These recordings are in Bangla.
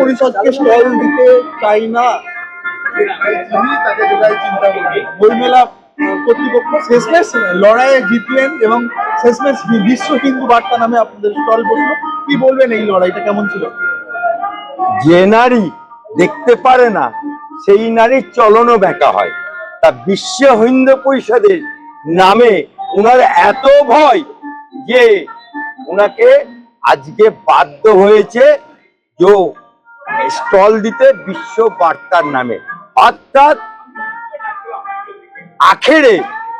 পরিষদকে স্টল দিতে চাই না। লড়াইয়ে জিতলেন এবং শেষমেশ বার্তা নামে আপনাদের স্টল কি বলবেন এই লড়াইটা, কেমন ছিল? যে নারী দেখতে পারে না, সেই নারীর চলনও ব্যাকা হয়। তা বিশ্ব হিন্দু পরিষদের নামে ওনার এত ভয় যে ওনাকে আজকে বাধ্য হয়েছে যে স্টল দিতে বিশ্ব বার্তার নামে। অর্থাৎ আখেরে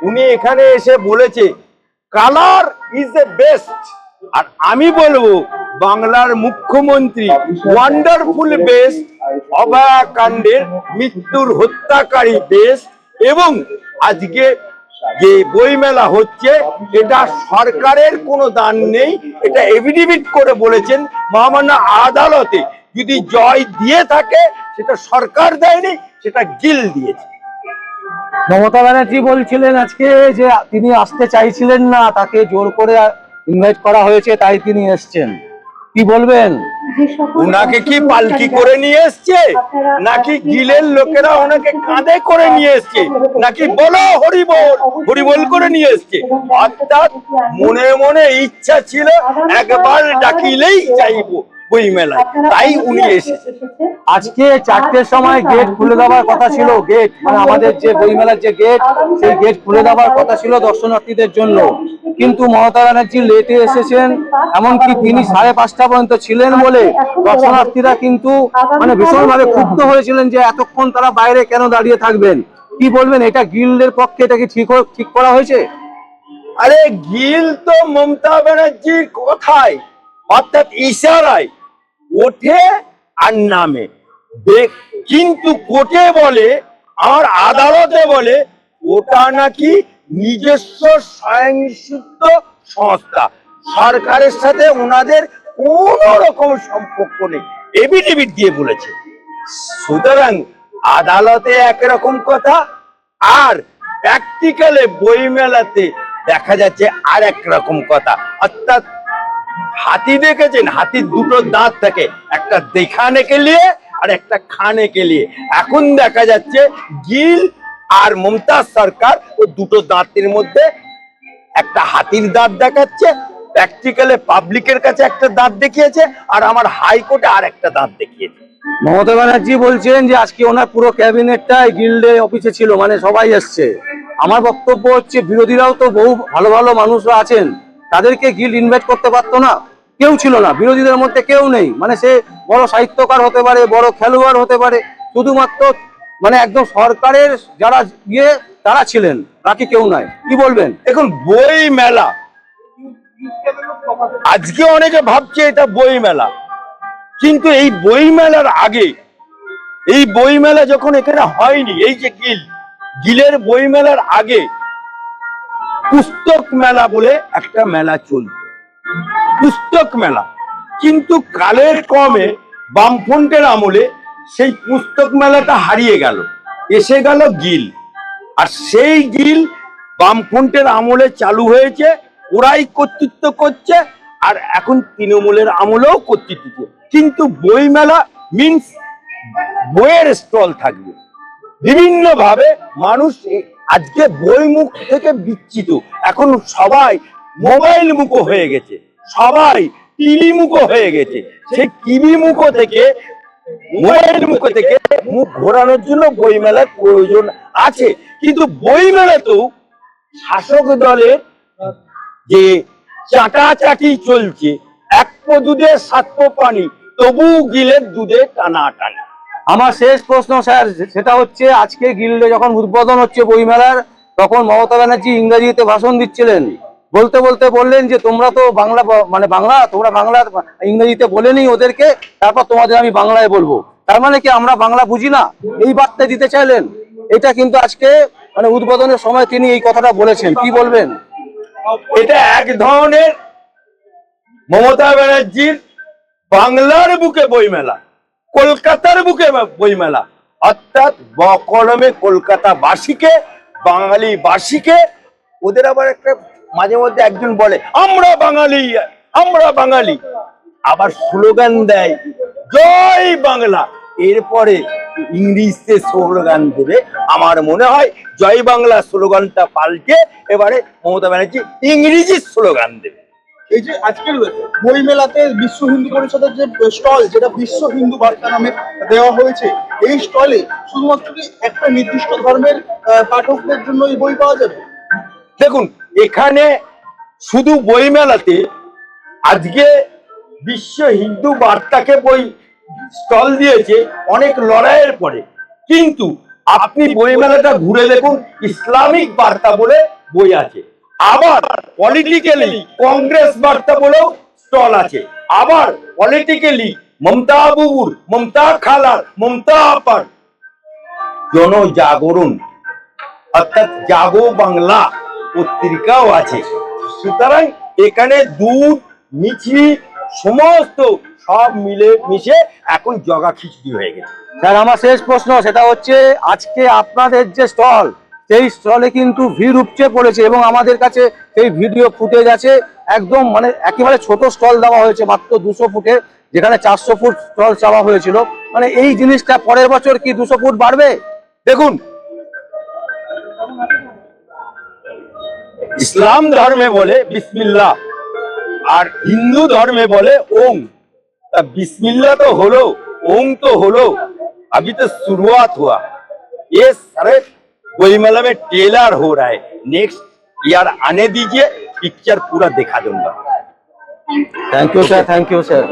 উনি এখানে এসে বলেছে কালার ইজ দ্য বেস্ট আর আমি বলব, বাংলার মুখ্যমন্ত্রী ওয়ান্ডারফুল বেস্ট অভয়াকাণ্ডের মৃত্যুর হত্যাকারী বেস্ট এবং আজকে যে বইমেলা হচ্ছে, এটা সরকারের কোনো দান নেই, এটা এভিডেভিট করে বলেছেন মহামান্য আদালতে। যদি জয় দিয়ে থাকে সেটা সরকার দেয়নি সেটা গিল দিয়েছে। মমতা ব্যানার্জি বলছিলেন আজকে যে তিনি আসতে চাইছিলেন না তাকে জোর করে ইনভাইট করা হয়েছে তাই তিনি এসছেন। কি বলবেন? ওনাকে কি পালকি করে নিয়ে এসছে? নাকি গিলের লোকেরা ওনাকে কাঁধে করে নিয়ে এসছে? নাকি বলো হরিবল? হরিবল করে নিয়ে এসছে? অর্থাৎ মনে মনে ইচ্ছা ছিল একবার ডাকিলেই যাইবো বই মেলায়। তাই উনি এসেছে আজকে চারটের সময় গেট খুলে দেওয়ার কথা ছিল। গেট মানে আমাদের যে বইমেলার যে গেট সেই গেট খুলে দেওয়ার কথা ছিল দর্শনার্থীদের জন্য। কিন্তু মমতা ব্যানার্জি লেটে এসেছেন। এমনকি তিনি সাড়ে পাঁচটা পর্যন্ত ছিলেন বলে দর্শনার্থীরা কিন্তু মানে ভীষণভাবে ক্ষুব্ধ হয়েছিলেন যে এতক্ষণ তারা বাইরে কেন দাঁড়িয়ে থাকবেন? কি বলবেন? এটা গিল্ডের পক্ষে এটা কি ঠিক ঠিক করা হয়েছে? আরে গিল তো মমতা ব্যানার্জির কথায় অর্থাৎ ইশারায় ওঠে আর নামে। কিন্তু কোর্টে বলে আর আদালতে বলে, ওটা নাকি নিজস্ব স্বয়ংসিদ্ধ সংস্থা। সরকারের সাথে ওনাদের কোন রকম সম্পর্ক নেই। এবিডেভিট দিয়ে বলেছে। সুতরাং আদালতে একরকম কথা, আর প্র্যাকটিক্যালে বইমেলাতে দেখা যাচ্ছে আর এক রকম কথা। অর্থাৎ হাতি দেখেছেন? হাতির দুটো দাঁত থাকে, একটা দেখানে কে লিয়ে আর একটা খানে কে লিয়ে এখন দেখা যাচ্ছে গিল আর মমতাজ সরকার ও দুটো দাঁতের মধ্যে একটা হাতির দাঁত দেখাচ্ছে প্র্যাকটিক্যালে পাবলিকের কাছে একটা দাঁত দেখিয়েছে আর আমার হাইকোর্টে আর একটা দাঁত দেখিয়েছে। মমতা ব্যানার্জি বলছেন যে আজকে ওনার পুরো ক্যাবিনেটটাই গিল্ডে অফিসে ছিল মানে সবাই এসছে। আমার বক্তব্য হচ্ছে, বিরোধীরাও তো বহু ভালো ভালো মানুষরা আছেন। তাদেরকে গিল্ড ইনভাইট করতে পারতো না। কেউ ছিল না, বিরোধীদের মধ্যে কেউ নেই। মানে সে বড় সাহিত্যকার হতে পারে, বড় খেলোয়াড় হতে পারে, শুধুমাত্র মানে একদম সরকারের যারা গিয়ে তারা ছিলেন, বাকি কেউ নয় কি বলবেন? দেখুন, বই মেলা। আজকে অনেকে ভাবছে এটা বই মেলা। কিন্তু এই বই মেলার আগে, এই বই মেলা যখন এখানে হয়নি, এই যে গিল গিলের বই মেলার আগে পুস্তক মেলা বলে একটা মেলা চলত। পুস্তক মেলা। কিন্তু কালের কমে বামফ্রন্টের আমলে সেই পুস্তক মেলাটা হারিয়ে গেল। এসে গেল গিল। আর সেই গিল বামফ্রন্টের আমলে চালু হয়েছে, ওরাই কর্তৃত্ব করছে, আর এখন তৃণমূলের আমলেও কর্তৃত্ব। কিন্তু বই মেলা মিনস বইয়ের স্টল থাকবে। বিভিন্নভাবে মানুষ আজকে বই মুখ থেকে বিচ্ছিত। এখন সবাই মোবাইল মুখো হয়ে গেছে। সবাই টিভি মুখো হয়ে গেছে। সেই টিভি মুখো থেকে, মোবাইল মুখো থেকে মুখ ঘোরানোর জন্য বই মেলার প্রয়োজন আছে। কিন্তু বই মেলাতেও শাসক দলের যে চাটাচাটি চলছে, এক পো দুধে, সাত পো পানি তবু গিলের দুধে টানা টানি আমার শেষ প্রশ্ন, স্যার, সেটা হচ্ছে আজকে গিল্ডে যখন উদ্বোধন হচ্ছে বইমেলার, তখন মমতা ব্যানার্জি ইংরাজিতে ভাষণ দিচ্ছিলেন। বলতে বলতে বললেন যে, তোমরা তো বাংলা মানে বাংলা, তোমরা বাংলা ইংরেজিতে বলেনি ওদেরকে, তারপর তোমাদের আমি বাংলায় বলব। তার মানে কি আমরা বাংলা বুঝি না? এই বার্তা দিতে চাইলেন? এটা কিন্তু আজকে মানে উদ্বোধনের সময় তিনি এই কথাটা বলেছেন। কি বলবেন? এটা এক ধরনের মমতা ব্যানার্জির বাংলার বুকে বইমেলা। কলকাতার বুকে বইমেলা। অর্থাৎ বকরমে কলকাতা বাসীকে বাঙালি বাসীকে ওদের আবার একটা মাঝে মধ্যে একজন বলে, আমরা বাঙালি আমরা বাঙালি। আবার স্লোগান দেয়, জয় বাংলা। এরপরে ইংলিশে স্লোগান দেবে। আমার মনে হয় জয় বাংলা স্লোগানটা পাল্টে এবারে মমতা ব্যানার্জি ইংরেজি স্লোগান দেবে। এই যে আজকের বই মেলাতে বিশ্ব হিন্দু পরিষদের যে স্টল, যেটা বিশ্ব হিন্দু বার্তা নামে দেওয়া হয়েছে, এই স্টলে শুধুমাত্র একটা নির্দিষ্ট ধর্মের পাঠকদের জন্য এই বই পাওয়া যাবে? দেখুন, এখানে শুধু বইমেলাতে আজকে বিশ্ব হিন্দু বার্তাকে বই স্টল দিয়েছে অনেক লড়াইয়ের পরে। কিন্তু আপনি বইমেলাটা ঘুরে দেখুন, ইসলামিক বার্তা বলে বই আছে। আবার পলিটিক্যালি কংগ্রেস বার্তা বলেও স্টল আছে। আবার পলিটিক্যালি মমতা বুবুর, মমতা খালার, মমতা আপার জনজাগরণ, অর্থাৎ জাগো বাংলা পত্রিকাও আছে। সুতরাং এখানে দুধ মিছি সমস্ত সব মিলে মিশে এখন জগা খিচুড়ি হয়ে গেছে। স্যার, আমার শেষ প্রশ্ন, সেটা হচ্ছে আজকে আপনাদের যে স্টল সেই স্টলে কিন্তু ভিড় উপচে পড়েছে এবং আমাদের কাছে সেই ভিডিও ফুটেজ আছে একদম মানে একেবারে ছোট স্টল দেওয়া হয়েছে মাত্র দুশো ফুটে যেখানে চারশো ফুট স্টল চাওয়া হয়েছিল মানে এই জিনিসটা পরের বছর কি দুশো ফুট বাড়বে দেখুন ইসলাম ধর্মে বলে বিসমিল্লাহ আর হিন্দু ধর্মে বলে ওম তা बिस्मिल्लाह तो হলো ओम तो হলো अभी तो शुरुआत हुआ ये सारे कोई मतलब है टेलर हो रहा है। नेक्स्ट यार, आने दीजिए पिक्चर पूरा दिखा दूँगा। Thank you sir thank you sir